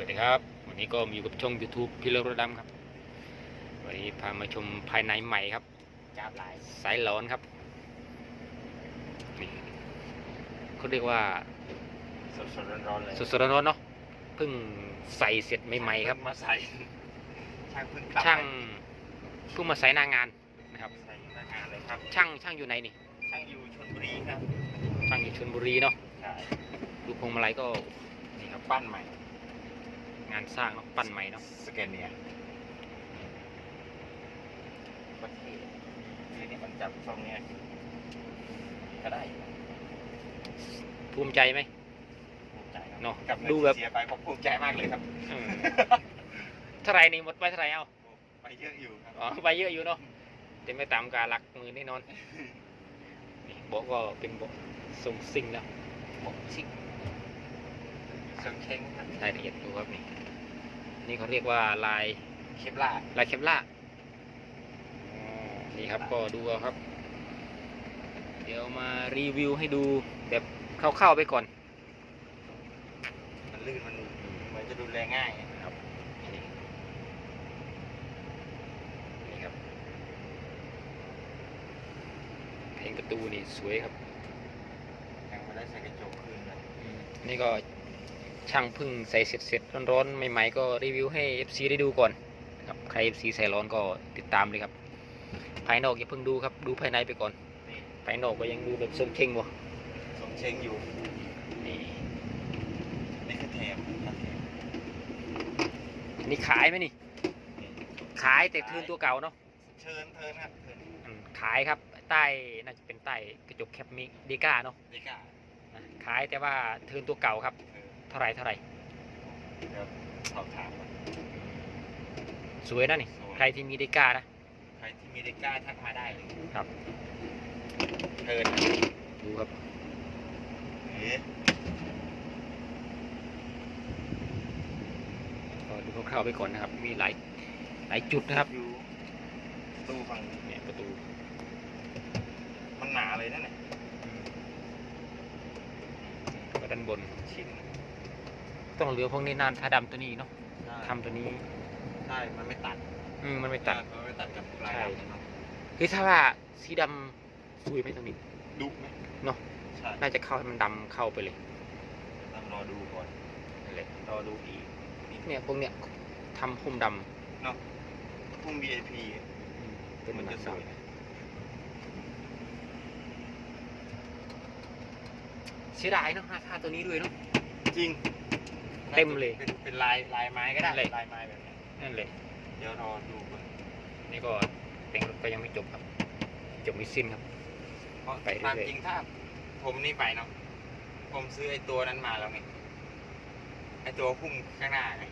วัสดีครับ วันนี้ก็มาอยู่กับช่อง YouTube พี่เลิฟรถดำครับ วันนี้พามาชมภายในใหม่ครับจับหลายสายร้อนครับนี่เขาเรียกว่าสดสดๆร้อนๆเลยสดๆร้อนๆเนาะเพิ่งใส่เสร็จใหม่ๆครับมาใส่ช่างเพิ่งกลับช่างเพิ่งมาใส่หน้างานนะครับใส่หน้างานเลยครับ ช่างช่างอยู่ไหนนี่ช่างอยู่ชลบุรีครับช่างอยู่ชลบุรีเนาะใช่ดูพวงมาลัยก็นี่ครับปั้นใหม่ งานสร้างเนาะปั้นใหม่เนาะสแกนเนียประเทศทีนี้มันจับทรงเนี้ยก็ได้อยู่ภูมิใจไหมภูมิใจครับเนอะกับเงินดูแบบที่เสียไปผมภูมิใจมากเลยครับอืมเท่าไหรนี่หมดไปเท่าไหรเอาไปเยอะอยู่ครับอ๋อไปเยอะอยู่เนาะแต่ไม่ตามการหลักมือแน่นอนนี่เบอกก็เป็นเบอกทรงซิ่งแล้วเบอกซิ่ง เชิงเช้งครับรายละเอียดดูครับนี่นี่เขาเรียกว่าลายเคปล่าลายเคปล่าร์อ๋อนี่ครับก็ดูเอาครับ เดี๋ยวมารีวิวให้ดูแบบคร่าวๆไปก่อน มันลื่นมันเหมือนจะดูแลง่ายครับนี่นี่ครับเพลงประตูนี่สวยครับยังไม่ได้ใส่กระจกคืนเลยนี่ก็ ช่างเพึ่งใส่เสร็จเสร็จๆร้อนๆใหม่ๆก็รีวิวให้ FC ได้ดูก่อนครับใคร FC ใส่ร้อนก็ติดตามเลยครับ ภายนอกอย่าเพิ่งดูครับดูภายในไปก่อนนี่ภายนอกก็ยังดูแบบทรงเข่งบ่ทรงเช้งอยู่นี่นี่คือแถมครับแถมนี่ขายไหมนี่ ขายแต่คืนตัวเก่าเนาะเชิญเทินครับเทินอืมขายครับใต้น่าจะเป็นใต้กระจกแคปมิเดก้าเนาะเดก้าอะขายแต่ว่าเทิร์นตัวเก่าครับ เออเท่าไหรเท่าไหรเดี๋ยวสอบถามก่อนสวยนะนี่สวยใครที่มีเดก้านะ ใครที่มีเดก้าทักมาได้เลยครับ เทินดูครับ เอ๊ะก็ดูคร่าวๆไปก่อนนะครับ มีหลายหลายจุดนะครับอยู่ตู้ฝั่งนี้เนี่ยประตูมันหนาเลยนั่นแหละก็ด้านบนชิ้น ต้องเหลือพวกนี้นานผ้าดำตัวนี้เนาะทำตัวนี้ใช่มันไม่ตัดอืมมันไม่ตัด มันไม่ตัดกับลายใช่ดำนะครับคือถ้าว่าสีดำสวยไหมตรงนี้ ดุไหมเนอะใช่น่าจะเข้าให้มันดำเข้าไปเลยต้องรอดูก่อนนั่นแหละรอดูอีกเนี่ยพวกเนี้ยทำพุ่มดเนาะพุ่ง VIP ำเป็นมันหจะนังสสาวยเสียดายเนาะราคาตัวนี้ด้วยเนาะจริง เต็มเลยเป็นเป็นลายลายไม้ก็ได้เลยลายไม้แบบนี้นั่นเลยเดี๋ยวรอดูก่อนนี่ก็แต่งรถก็ยังไม่จบครับ จบไม่สิ้นครับ เพราะไปเรื่อยๆตามจริงถ้าผมนี่ไปเนาะผมซื้อไอ้ตัวนั้นมาแล้วไงไอ้ตัวพุ่งข้างหน้าไง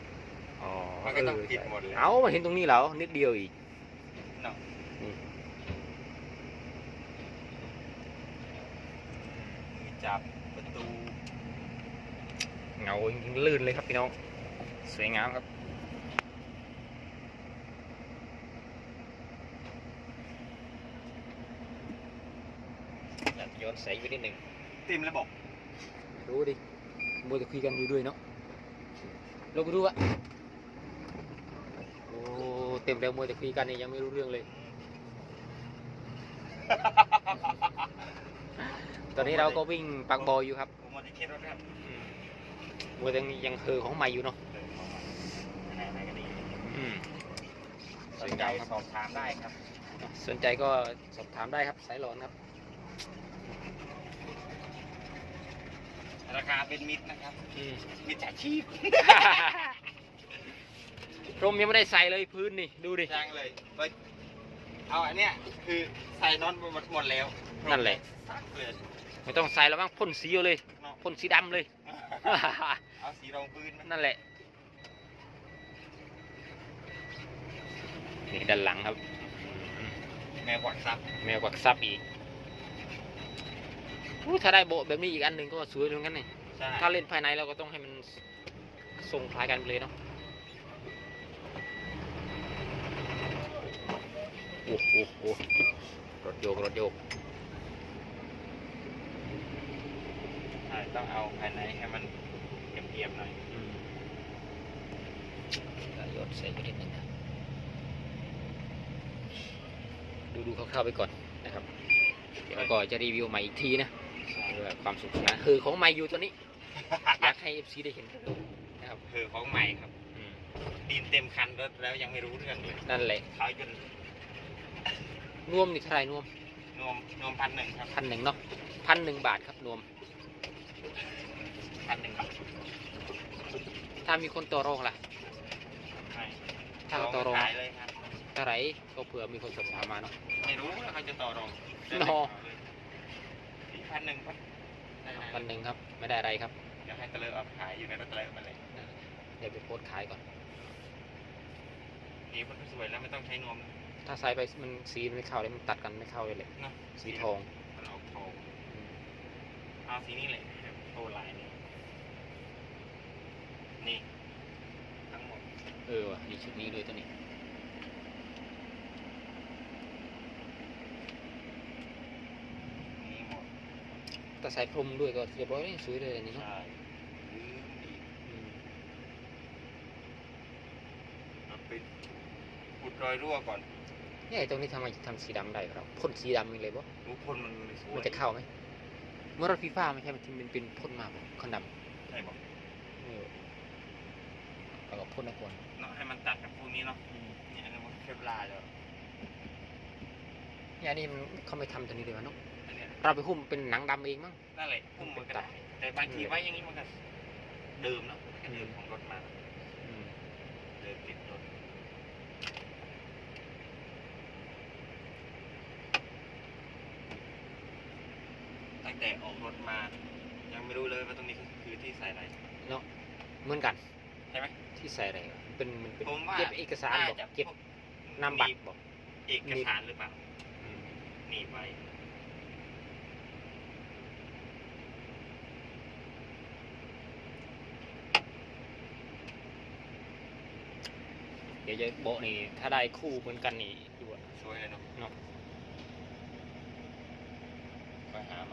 อ๋อมันก็ต้องเผิดหมดเลย เอามาเห็นตรงนี้แล้วนิดเดียวอีก เนาะนี่มือจับประตู เงาจริงๆลื่นเลยครับพี่น้อง สวยงามครับอยากย้อนใสไปนิดหนึ่งติมระบบรู้ดิมัวแต่คุยกันอยู่ด้วยเนาะลงไปดูอะโอ้เต็มแล้วมัวแต่คุยกันเนี่ยยังไม่รู้เรื่องเลย ตอนนี้เราก็วิ่งปักบออยู่ครับ ผมมาที่เคสรถครับ มัวแต่ยังเฮอของใหม่อยู่เนาะอืมสนใจสอบถามได้ครับ สนใจก็สอบถามได้ครับสายหลอนครับ ราคาเป็นมิตรนะครับอืมมิจฉาชีพพรมยังไม่ได้ใส่เลยพื้นนี่ดูดิยังเลยเฮ้ยเอาอันเนี้ยคือใส่นอตหมดหมดแล้วนั่นแหละไม่ต้องใส่แล้วมั้งพ่นสีเลยพ่นสีดำเลย เอาสีรองพื้นไหมนั่นแหละ นี่ด้านหลังครับ แมวกวักซับแมวกวักซับอีกอู้ถ้าได้โบะแบบนี้อีกอันหนึ่งก็สวยเหมือนกันนี่ใช่ถ้าเล่นภายในเราก็ต้องให้มันทรงคล้ายกันไปเลยเนาะโอ้โหโอ้โหรถโยกรถโยก ใช่ ต้องเอาภายในให้มันเอี่ยมๆหน่อยอืมดใส่ไปนิดนึงนะดูดูคร่าวๆไปก่อนนะครับ เดี๋ยวก็จะรีวิวใหม่อีกทีนะเพื่อความสุขสนานคือของใหม่อยู่ตัวนี้ อยากให้ FC ได้เห็นกันดูนะครับคือของใหม่ครับอืมดินเต็มคันรถแล้วยังไม่รู้เรื่องเลยนั่นแหละเขาจนนวมนี่เท่าไหร่นวมนวมนวมพันหนึ่งครับพันหนึ่งเนาะพันหนึ่งบาทครับนวม พันหนึ่งครับถ้ามีคนต่อรองล่ะ ไม่ถ้าเขาต่อรองขายเลยครับ เท่าไหร่ก็เผื่อมีคนสอบถามมาเนาะ ไม่รู้ว่าเขาจะต่อรองนอพันหนึ่งพันได้ๆพันหนึ่งครับ ไม่ได้อะไรครับ เดี๋ยวให้ตะเลอเอาขายอยู่ในรถตะเลอมาเลยเดี๋ยวไปโพสต์ขายก่อน นี่มันก็สวยแล้วไม่ต้องใช้นวมถ้าใส่ไปมันสีมันไม่เข้าเลยมันตัดกันไม่เข้าเลยเลยเนาะสีทองมันออกทองอืมเอาสีนี้เลย โชว์ลายนี่นี่ทั้งหมด เออว่ะมีชุดนี้ด้วยตัวนี้นี่หมดแต่ใส่พรมด้วยก็เรียบร้อยสวยเลยอันนี้เนาะใช่ลืมอีกอืมเราไปอุดรอยรั่วก่อนเนี่ยไอ้ตรงนี้ทำไมทำสีดำได้ครับพ่นสีดำนี่เลยบ่รู้พ่นมันสวยมันจะเข้าไหม เมื่อรถฟีฟ้าไม่ใช่มันที่มันเป็นพ่นมาบ่คันดใช่บอกำเออแล้วก็พ่นนะก่อนเนาะให้มันตัดกับพวกนี้เนาะเนี่ยอันนี้มันเคปลาร์แล้วเนี่ยอันนี้มันเขาไม่ทำตัวนี้เลยวะเนาะอันเนี้ยเราไปหุ้มเป็นหนังดำเองมั้ง นั่นแหละพุ่มมันก็ได้แต่บางทีไว้อย่างนี้มันก็เดิมเนาะมันก็เดิมของรถมาอืมเดินติดรถ ตั้งแต่ออกรถมา ยังไม่รู้เลยว่าตรงนี้คือที่ใส่อะไรเหมือนกันใช่ไหมที่ใส่อะไรวะเป็นมันเป็นผมว่าเก็บเอกสารบอกน่จะเก็บพวนามบัตรบอกเอกสารหรือเปล่าหนีบไว้เดี๋ยวจะโบะนี่ถ้าได้คู่เหมือนกันนี่ดูอะ สวยเลยเนาะ เนาะ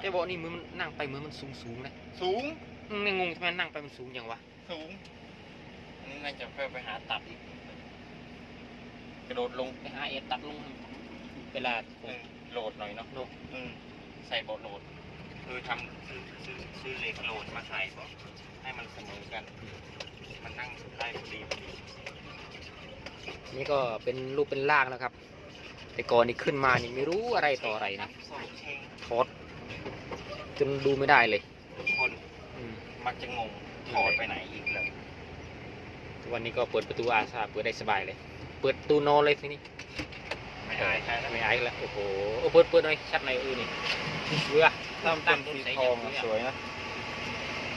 ไปหาใหม่แต่โบะนี่มือมันนั่งไปมือมันสูงสูงๆนะสูงอืมไม่งงทำไมนั่งไปมันสูงอย่างวะ สูง อันนี้น่าจะเพื่อไปหาตัดอีก กระโดดลงไปหาเอ็ดตัดลง เวลาเออโหลดหน่อยเนาะโลกอืมใส่เบาะโหลด คือทำซื้อซื้อซื้อเหล็กโหลดมาใส่เบาะให้มันเสมอกัน มันนั่งได้พอดีพอดี นี่ก็เป็นรูปเป็นร่างแล้วครับ แต่ก่อนนี่ขึ้นมานี่ไม่รู้อะไรต่ออะไรนะ สองเชง ถอด จนดูไม่ได้เลย ทุกคนอืมมักจะงงถอดไปไหนอีกแล้วทุกวันนี้ก็เปิดประตูอาซาเปิดได้สบายเลย เปิดประตูนอนเลยทีนี้ ไม่อายใครแล้วไม่อายแล้วโอ้โหโอ้เปิดเปิดหน่อยชัดหน่อยเออนี่เบื่อตั้งตั้งสีทองสวยนะ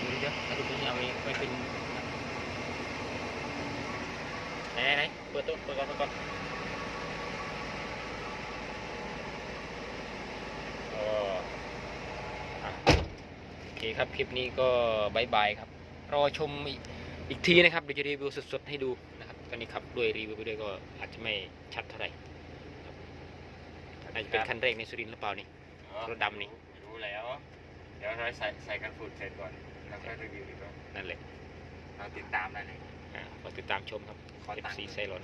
ดูเดี๋ยวเอาดูตรงนี้เอาไว้ไว้เป็นไหนไหนเปิดตัวเปิดก่อนเปิดก่อนอ๋ออะโอเคครับ คลิปนี้ก็บายบายครับ รอชมอีกอีกทีนะครับ เดี๋ยวจะรีวิวสดๆให้ดูนะครับ ตอนนี้ขับด้วยรีวิวไปด้วยก็อาจจะไม่ชัดเท่าไหร่ครับอาจจะเป็นคันแรกในสุรินทร์หรือเปล่านี่รถดำนี่ไม่รู้แล้ว เดี๋ยวเราใส่ใส่กันฝุ่นเสร็จก่อน แล้วก็รีวิวดีกว่านั่นแหละเราติดตามได้เลยอ่าขอติดตามชมครับขอตังค์ FC ไซรอน